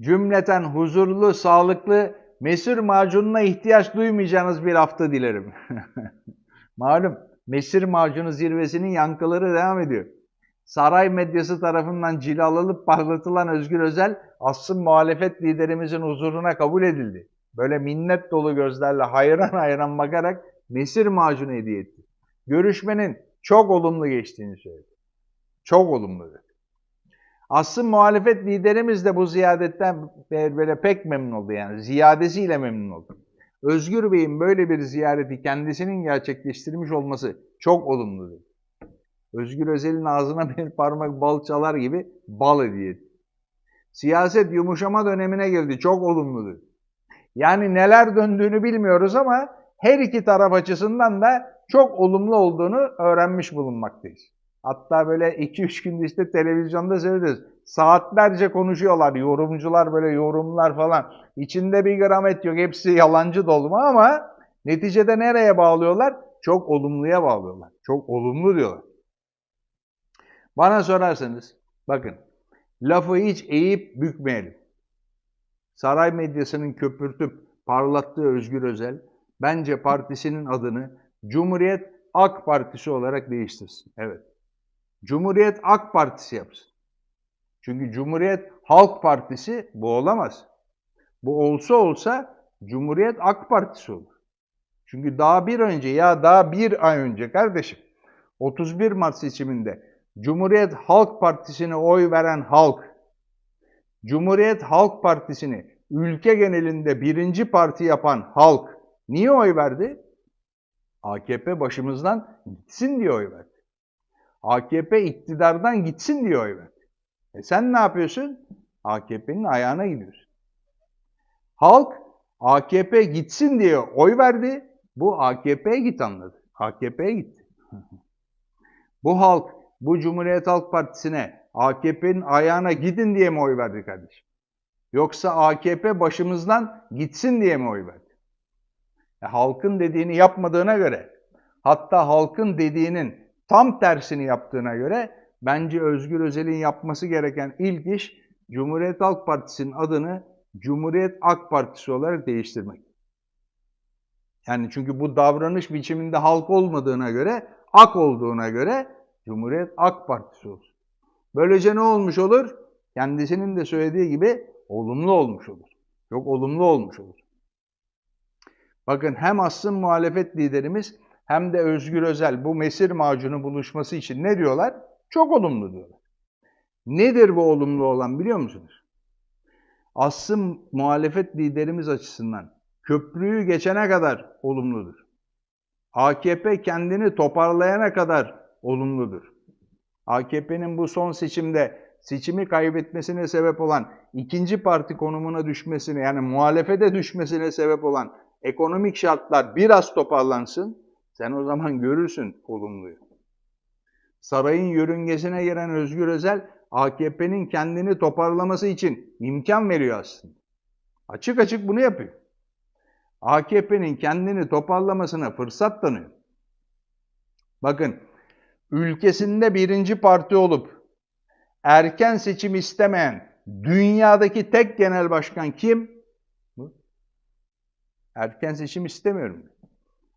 cümleten huzurlu, sağlıklı, mesir macununa ihtiyaç duymayacağınız bir hafta dilerim. Malum mesir macunu zirvesinin yankıları devam ediyor. Saray medyası tarafından cilalanıp parlatılan Özgür Özel, asıl muhalefet liderimizin huzuruna kabul edildi. Böyle minnet dolu gözlerle hayran hayran bakarak mesir macunu hediye etti. Görüşmenin çok olumlu geçtiğini söyledi. Çok olumlu dedi. Asıl muhalefet liderimiz de bu ziyadetten böyle pek memnun oldu yani. Ziyadesiyle memnun oldu. Özgür Bey'in böyle bir ziyareti kendisinin gerçekleştirmiş olması çok olumlu. Özgür Özel'in ağzına bir parmak bal çalar gibi bal hediye. Siyaset yumuşama dönemine girdi. Çok olumlu dedi. Yani neler döndüğünü bilmiyoruz ama her iki taraf açısından da çok olumlu olduğunu öğrenmiş bulunmaktayız. Hatta böyle 2-3 günde işte televizyonda seyrediyoruz. Saatlerce konuşuyorlar. Yorumcular böyle yorumlar falan. İçinde bir gram et yok. Hepsi yalancı dolma ama neticede nereye bağlıyorlar? Çok olumluya bağlıyorlar. Çok olumlu diyorlar. Bana sorarsanız bakın lafı hiç eğip bükmeyelim. Saray medyasının köpürtüp parlattığı Özgür Özel bence partisinin adını Cumhuriyet AK Partisi olarak değiştirsin. Evet. Cumhuriyet AK Partisi yapsın. Çünkü Cumhuriyet Halk Partisi bu olamaz. Bu olsa olsa Cumhuriyet AK Partisi olur. Çünkü daha bir önce ya daha bir ay önce kardeşim 31 Mart seçiminde Cumhuriyet Halk Partisi'ne oy veren halk, Cumhuriyet Halk Partisi'ni ülke genelinde birinci parti yapan halk niye oy verdi? AKP başımızdan gitsin diye oy verdi. AKP iktidardan gitsin diye oy verdi. E sen ne yapıyorsun? AKP'nin ayağına gidiyorsun. Halk AKP gitsin diye oy verdi. Bu AKP'ye git anladı. AKP'ye gitti. bu halk bu Cumhuriyet Halk Partisi'ne AKP'nin ayağına gidin diye mi oy verdi kardeşim? Yoksa AKP başımızdan gitsin diye mi oy verdi? E, halkın dediğini yapmadığına göre, hatta halkın dediğinin tam tersini yaptığına göre bence Özgür Özel'in yapması gereken ilk iş Cumhuriyet Halk Partisi'nin adını Cumhuriyet AK Partisi olarak değiştirmek. Yani çünkü bu davranış biçiminde halk olmadığına göre, AK olduğuna göre Cumhuriyet AK Partisi olur. Böylece ne olmuş olur? Kendisinin de söylediği gibi olumlu olmuş olur. Çok olumlu olmuş olur. Bakın hem aslın muhalefet liderimiz hem de Özgür Özel bu mesir macunu buluşması için ne diyorlar? Çok olumlu diyorlar. Nedir bu olumlu olan biliyor musunuz? Aslın muhalefet liderimiz açısından köprüyü geçene kadar olumludur. AKP kendini toparlayana kadar olumludur. AKP'nin bu son seçimde seçimi kaybetmesine sebep olan ikinci parti konumuna düşmesine yani muhalefete düşmesine sebep olan ekonomik şartlar biraz toparlansın, sen o zaman görürsün olumluyu. Sarayın yörüngesine giren Özgür Özel, AKP'nin kendini toparlaması için imkan veriyor aslında. Açık açık bunu yapıyor. AKP'nin kendini toparlamasına fırsat tanıyor. Bakın, ülkesinde birinci parti olup erken seçim istemeyen dünyadaki tek genel başkan kim? Erken seçim istemiyorum.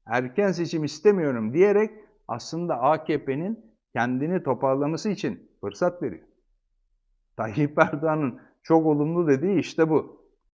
Erken seçim istemiyorum diyerek aslında AKP'nin kendini toparlaması için fırsat veriyor. Tayyip Erdoğan'ın çok olumlu dediği işte bu.